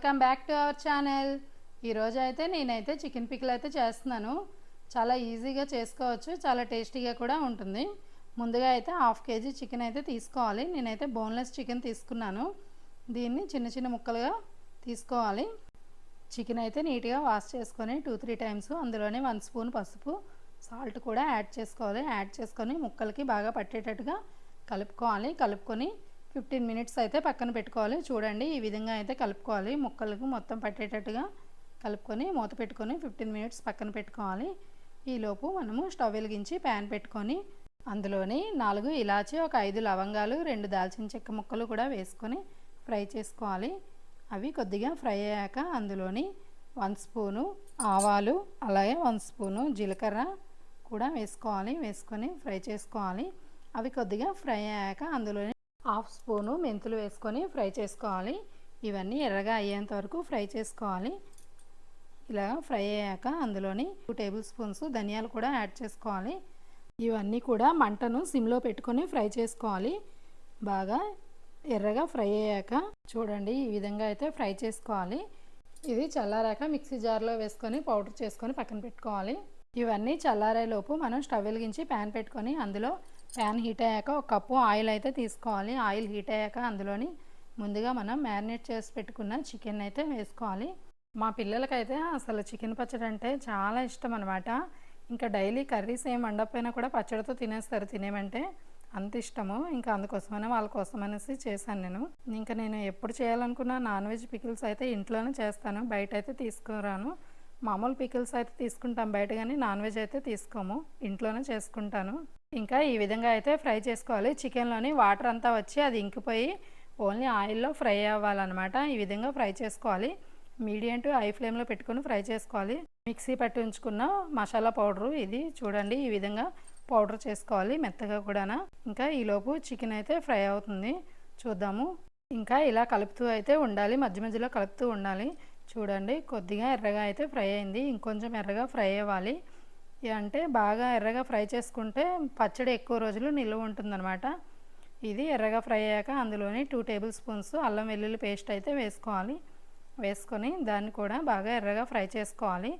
Welcome back to our channel. ఈరోజు అయితే నేనైతే చికెన్ పిక్లు అయితే చేస్తున్నాను. చాలా ఈజీగా చేసుకోవచ్చు చాలా టేస్టీగా కూడా ఉంటుంది. ముందుగా అయితే హాఫ్ కేజీ చికెన్ అయితే తీసుకోవాలి. నేనైతే బోన్లెస్ చికెన్ తీసుకున్నాను. దీన్ని చిన్న చిన్న ముక్కలుగా తీసుకోవాలి. చికెన్ అయితే నీట్గా వాష్ చేసుకొని టూ త్రీ టైమ్స్ అందులోనే వన్ స్పూన్ పసుపు సాల్ట్ కూడా యాడ్ చేసుకోవాలి. యాడ్ చేసుకొని ముక్కలకి బాగా పట్టేటట్టుగా కలుపుకోవాలి. కలుపుకొని ఫిఫ్టీన్ మినిట్స్ అయితే పక్కన పెట్టుకోవాలి. చూడండి ఈ విధంగా అయితే కలుపుకోవాలి. ముక్కలకు మొత్తం పట్టేటట్టుగా కలుపుకొని మూత పెట్టుకొని ఫిఫ్టీన్ మినిట్స్ పక్కన పెట్టుకోవాలి. ఈలోపు మనము స్టవ్ వెలిగించి ప్యాన్ పెట్టుకొని అందులోని నాలుగు ఇలాచి ఒక ఐదు లవంగాలు రెండు దాల్చిన చెక్క ముక్కలు కూడా వేసుకొని ఫ్రై చేసుకోవాలి. అవి కొద్దిగా ఫ్రై అయ్యాక అందులోని వన్ స్పూను ఆవాలు అలాగే వన్ స్పూను జీలకర్ర కూడా వేసుకోవాలి. వేసుకొని ఫ్రై చేసుకోవాలి. అవి కొద్దిగా ఫ్రై అయ్యాక అందులోని హాఫ్ స్పూను మెంతులు వేసుకొని ఫ్రై చేసుకోవాలి. ఇవన్నీ ఎర్రగా అయ్యేంత వరకు ఫ్రై చేసుకోవాలి. ఇలా ఫ్రై అయ్యాక అందులోని టూ టేబుల్ స్పూన్స్ ధనియాలు కూడా యాడ్ చేసుకోవాలి. ఇవన్నీ కూడా మంటను సిమ్లో పెట్టుకొని ఫ్రై చేసుకోవాలి. బాగా ఎర్రగా ఫ్రై అయ్యాక చూడండి ఈ విధంగా అయితే ఫ్రై చేసుకోవాలి. ఇది చల్లారాక మిక్సీ జార్లో వేసుకొని పౌడర్ చేసుకొని పక్కన పెట్టుకోవాలి. ఇవన్నీ చల్లారేలోపు మనం స్టవ్ వెలిగించి ప్యాన్ పెట్టుకొని అందులో ప్యాన్ హీట్ అయ్యాక ఒక కప్పు ఆయిల్ అయితే తీసుకోవాలి. ఆయిల్ హీట్ అయ్యాక అందులోని ముందుగా మనం మ్యారినేట్ చేసి పెట్టుకున్న చికెన్ అయితే వేసుకోవాలి. మా పిల్లలకైతే అసలు చికెన్ పచ్చడి అంటే చాలా ఇష్టం అనమాట ఇంకా డైలీ కర్రీస్ ఏం వండకపోయినా కూడా పచ్చడితో తినేస్తారు తినేమంటే అంత ఇష్టము. ఇంకా అందుకోసమనే వాళ్ళ కోసం అనేసి చేశాను నేను. ఇంకా నేను ఎప్పుడు చేయాలనుకున్న నాన్ వెజ్ పికిల్స్ అయితే ఇంట్లోనే చేస్తాను. బయట అయితే తీసుకురాను. మామూలు పికిల్స్ అయితే తీసుకుంటాం. బయట కానీ నాన్ వెజ్ అయితే తీసుకోము. ఇంట్లోనే చేసుకుంటాను. ఇంకా ఈ విధంగా అయితే ఫ్రై చేసుకోవాలి. చికెన్లోని వాటర్ అంతా వచ్చి అది ఇంకిపోయి ఓన్లీ ఆయిల్లో ఫ్రై అవ్వాలన్నమాట. ఈ విధంగా ఫ్రై చేసుకోవాలి. మీడియం టు హై ఫ్లేమ్లో పెట్టుకొని ఫ్రై చేసుకోవాలి. మిక్సీ పట్టి ఉంచుకున్న మసాలా పౌడరు ఇది చూడండి. ఈ విధంగా పౌడర్ చేసుకోవాలి మెత్తగా కూడా ఇంకా ఈలోపు చికెన్ అయితే ఫ్రై అవుతుంది. చూద్దాము. ఇంకా ఇలా కలుపుతూ అయితే ఉండాలి. మధ్య మధ్యలో కలుపుతూ ఉండాలి. చూడండి కొద్దిగా ఎర్రగా అయితే ఫ్రై అయింది. ఇంకొంచెం ఎర్రగా ఫ్రై అవ్వాలి. అంటే బాగా ఎర్రగా ఫ్రై చేసుకుంటే పచ్చడి ఎక్కువ రోజులు నిల్వ ఉంటుందన్నమాట. ఇది ఎర్రగా ఫ్రై అయ్యాక అందులోని టూ టేబుల్ స్పూన్స్ అల్లం వెల్లుల్లి పేస్ట్ అయితే వేసుకోవాలి. వేసుకొని దాన్ని కూడా బాగా ఎర్రగా ఫ్రై చేసుకోవాలి.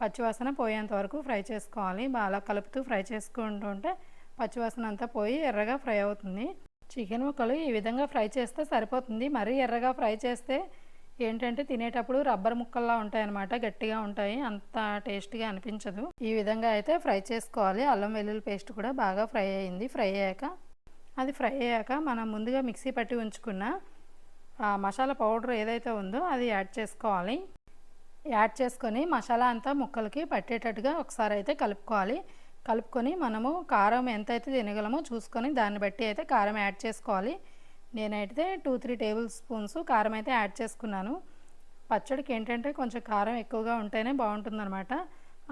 పచ్చివాసన పోయేంత వరకు ఫ్రై చేసుకోవాలి. బాగా కలుపుతూ ఫ్రై చేసుకుంటుంటే పచ్చివాసన అంతా పోయి ఎర్రగా ఫ్రై అవుతుంది. చికెన్ ముక్కలు ఈ విధంగా ఫ్రై చేస్తే సరిపోతుంది. మరీ ఎర్రగా ఫ్రై చేస్తే ఏంటంటే తినేటప్పుడు రబ్బర్ ముక్కల్లా ఉంటాయన్నమాట గట్టిగా ఉంటాయి అంత టేస్ట్గా అనిపించదు. ఈ విధంగా అయితే ఫ్రై చేసుకోవాలి. అల్లం వెల్లుల్లి పేస్ట్ కూడా బాగా ఫ్రై అయింది. ఫ్రై అయ్యాక అది ఫ్రై అయ్యాక మనం ముందుగా మిక్సీ పట్టి ఉంచుకున్న ఆ మసాలా పౌడర్ ఏదైతే ఉందో అది యాడ్ చేసుకోవాలి. యాడ్ చేసుకొని మసాలా అంతా ముక్కలకి పట్టేటట్టుగా ఒకసారి అయితే కలుపుకోవాలి. కలుపుకొని మనము కారం ఎంతైతే తినగలమో చూసుకొని దాన్ని బట్టి అయితే కారం యాడ్ చేసుకోవాలి. నేనైతే టూ త్రీ టేబుల్ స్పూన్స్ కారం అయితే యాడ్ చేసుకున్నాను. పచ్చడికి ఏంటంటే కొంచెం కారం ఎక్కువగా ఉంటేనే బాగుంటుందన్నమాట.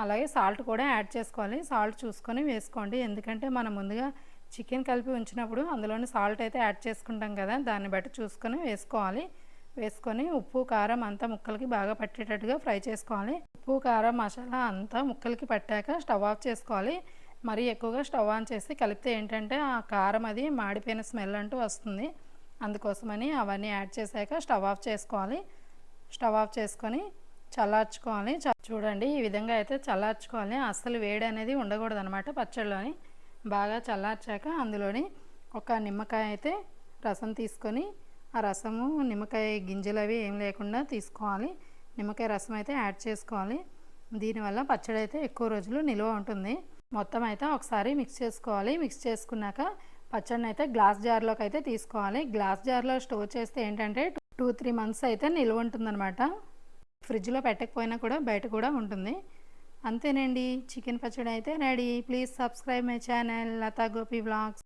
అలాగే సాల్ట్ కూడా యాడ్ చేసుకోవాలి. సాల్ట్ చూసుకొని వేసుకోండి. ఎందుకంటే మనం ముందుగా చికెన్ కలిపి ఉంచినప్పుడు అందులోని సాల్ట్ అయితే యాడ్ చేసుకుంటాం కదా దాన్ని బట్టి చూసుకొని వేసుకోవాలి. వేసుకొని ఉప్పు కారం అంతా ముక్కలకి బాగా పట్టేటట్టుగా ఫ్రై చేసుకోవాలి. ఉప్పు కారం మసాలా అంతా ముక్కలకి పట్టాక స్టవ్ ఆఫ్ చేసుకోవాలి. మరీ ఎక్కువగా స్టవ్ ఆన్ చేసి కలిపితే ఏంటంటే ఆ కారం అది మాడిపోయిన స్మెల్ అంటూ వస్తుంది. అందుకోసమని అవన్నీ యాడ్ చేశాక స్టవ్ ఆఫ్ చేసుకోవాలి. స్టవ్ ఆఫ్ చేసుకొని చల్లార్చుకోవాలి. చూడండి ఈ విధంగా అయితే చల్లార్చుకోవాలి. అస్సలు వేడి అనేది ఉండకూడదు అనమాట పచ్చడిలోని బాగా చల్లార్చాక అందులోని ఒక నిమ్మకాయ అయితే రసం తీసుకొని ఆ రసము నిమ్మకాయ గింజలు అవి ఏం లేకుండా తీసుకోవాలి. నిమ్మకాయ రసం అయితే యాడ్ చేసుకోవాలి. దీనివల్ల పచ్చడి అయితే ఎక్కువ రోజులు నిల్వ ఉంటుంది. మొత్తం అయితే ఒకసారి మిక్స్ చేసుకోవాలి. మిక్స్ చేసుకున్నాక పచ్చడిని అయితే గ్లాస్ జార్లోకి అయితే తీసుకోవాలి. గ్లాస్ జార్లో స్టోర్ చేస్తే ఏంటంటే టూ త్రీ మంత్స్ అయితే నిల్వ ఉంటుందన్నమాట. ఫ్రిడ్జ్లో పెట్టకపోయినా కూడా బయట కూడా ఉంటుంది. అంతేనండి. చికెన్ పచ్చడి అయితే ready. Please subscribe my channel Latha Gopi blogs